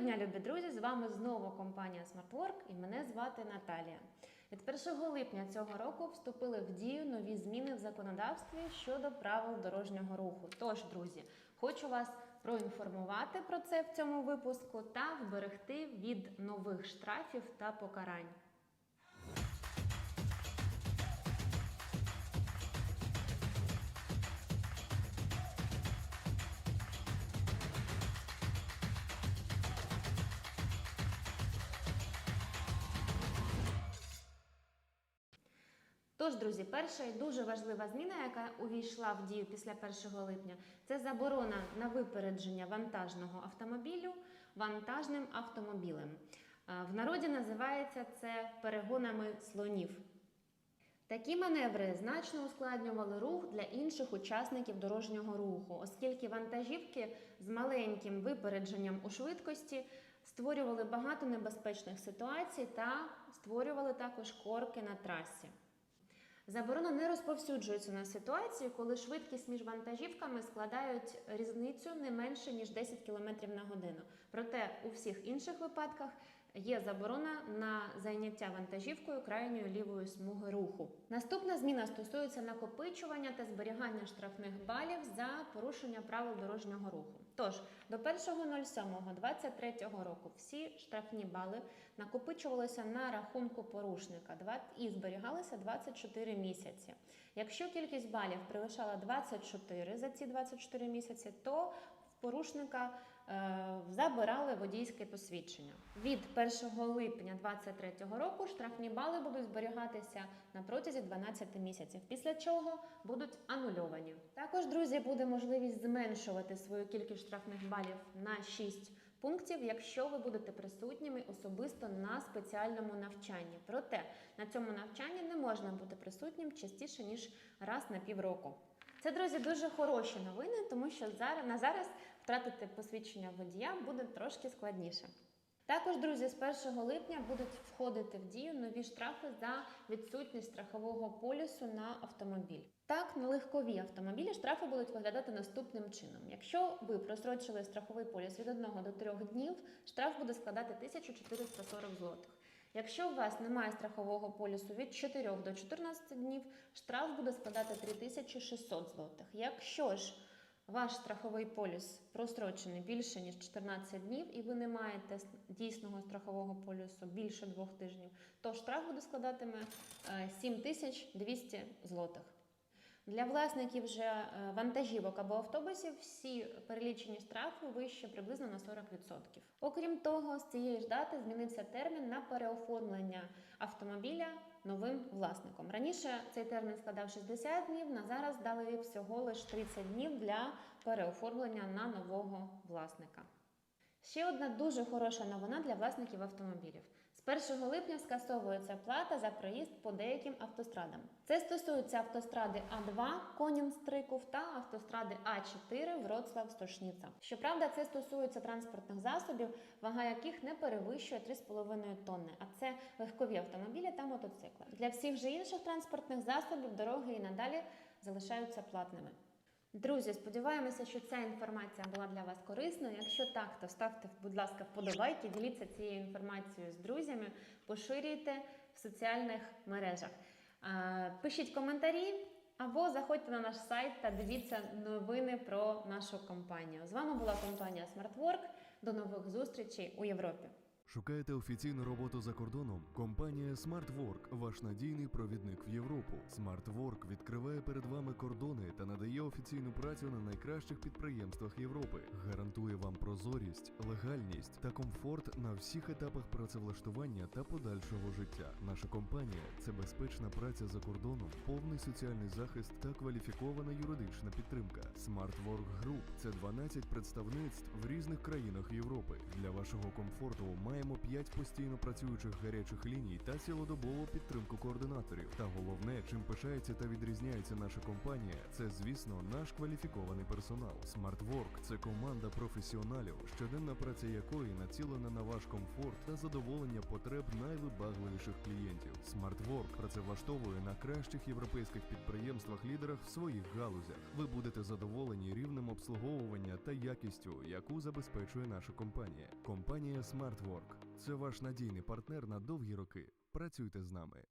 дня, любі друзі! З вами знову компанія SmartWork і мене звати Наталія. Від 1 липня цього року вступили в дію нові зміни в законодавстві щодо правил дорожнього руху. Тож, друзі, хочу вас проінформувати про це в цьому випуску та вберегти від нових штрафів та покарань. Тож, друзі, перша і дуже важлива зміна, яка увійшла в дію після 1 липня, це заборона на випередження вантажного автомобілю вантажним автомобілем. В народі називається це перегонами слонів. Такі маневри значно ускладнювали рух для інших учасників дорожнього руху, оскільки вантажівки з маленьким випередженням у швидкості створювали багато небезпечних ситуацій та створювали також корки на трасі. Заборона не розповсюджується на ситуації, коли швидкість між вантажівками складають різницю не менше ніж 10 км на годину. Проте у всіх інших випадках є заборона на зайняття вантажівкою крайньої лівої смуги руху. Наступна зміна стосується накопичування та зберігання штрафних балів за порушення правил дорожнього руху. Тож до 1.07.23 року всі штрафні бали накопичувалися на рахунку порушника і зберігалися 24 місяці. Якщо кількість балів перевищала 24 за ці 24 місяці, то в порушника забирали водійське посвідчення. Від 1 липня 2023 року штрафні бали будуть зберігатися на протязі 12 місяців, після чого будуть анульовані. Також, друзі, буде можливість зменшувати свою кількість штрафних балів на 6 пунктів, якщо ви будете присутніми особисто на спеціальному навчанні. Проте на цьому навчанні не можна бути присутнім частіше ніж раз на півроку. Це, друзі, дуже хороші новини, тому що зараз на зараз втратити посвідчення водія буде трошки складніше. Також, друзі, з 1 липня будуть входити в дію нові штрафи за відсутність страхового полісу на автомобіль. Так, на легкові автомобілі штрафи будуть виглядати наступним чином. Якщо ви просрочили страховий поліс від 1 до 3 днів, штраф буде складати 1440 злотих. Якщо у вас немає страхового полісу від 4 до 14 днів, штраф буде складати 3600 злотих. Якщо ж ваш страховий поліс прострочений більше ніж 14 днів, і ви не маєте дійсного страхового полісу більше двох тижнів, то штраф буде складатиме е, 7200 злотих. Для власників же е, вантажівок або автобусів всі перелічені штрафи вище приблизно на 40%. Окрім того, з цієї ж дати змінився термін на переоформлення автомобіля новим власником. Раніше цей термін складав 60 днів, на зараз дали всього лише 30 днів для переоформлення на нового власника. Ще одна дуже хороша новина для власників автомобілів. З 1 липня скасовується плата за проїзд по деяким автострадам. Це стосується автостради А2 Конін-Стриков та автостради А4 Вроцлав Стошніца. Щоправда, це стосується транспортних засобів, вага яких не перевищує 3,5 тонни, а це легкові автомобілі та мотоцикли. Для всіх же інших транспортних засобів дороги і надалі залишаються платними. Друзі, сподіваємося, що ця інформація була для вас корисною. Якщо так, то ставте, будь ласка, вподобайки, діліться цією інформацією з друзями, поширюйте в соціальних мережах. Пишіть коментарі або заходьте на наш сайт та дивіться новини про нашу компанію. З вами була компанія SmartWork. До нових зустрічей у Європі. Шукаєте офіційну роботу за кордоном? Компанія SmartWork – ваш надійний провідник в Європу. SmartWork відкриває перед вами кордони та надає офіційну працю на найкращих підприємствах Європи. Гарантує вам прозорість, легальність та комфорт на всіх етапах працевлаштування та подальшого життя. Наша компанія це безпечна праця за кордоном, повний соціальний захист та кваліфікована юридична підтримка. SmartWork Group – це 12 представництв в різних країнах Європи. Для вашого комфорту має маємо 5 постійно працюючих гарячих ліній та цілодобову підтримку координаторів. Та головне, чим пишається та відрізняється наша компанія, це звісно наш кваліфікований персонал. SmartWork – це команда професіоналів, щоденна праця якої націлена на ваш комфорт та задоволення потреб найвибагливіших клієнтів. SmartWork працевлаштовує на кращих європейських підприємствах-лідерах в своїх галузях. Ви будете задоволені рівнем обслуговування та якістю, яку забезпечує наша компанія. Компанія SmartWork – це ваш надійний партнер на довгі роки. Працюйте з нами.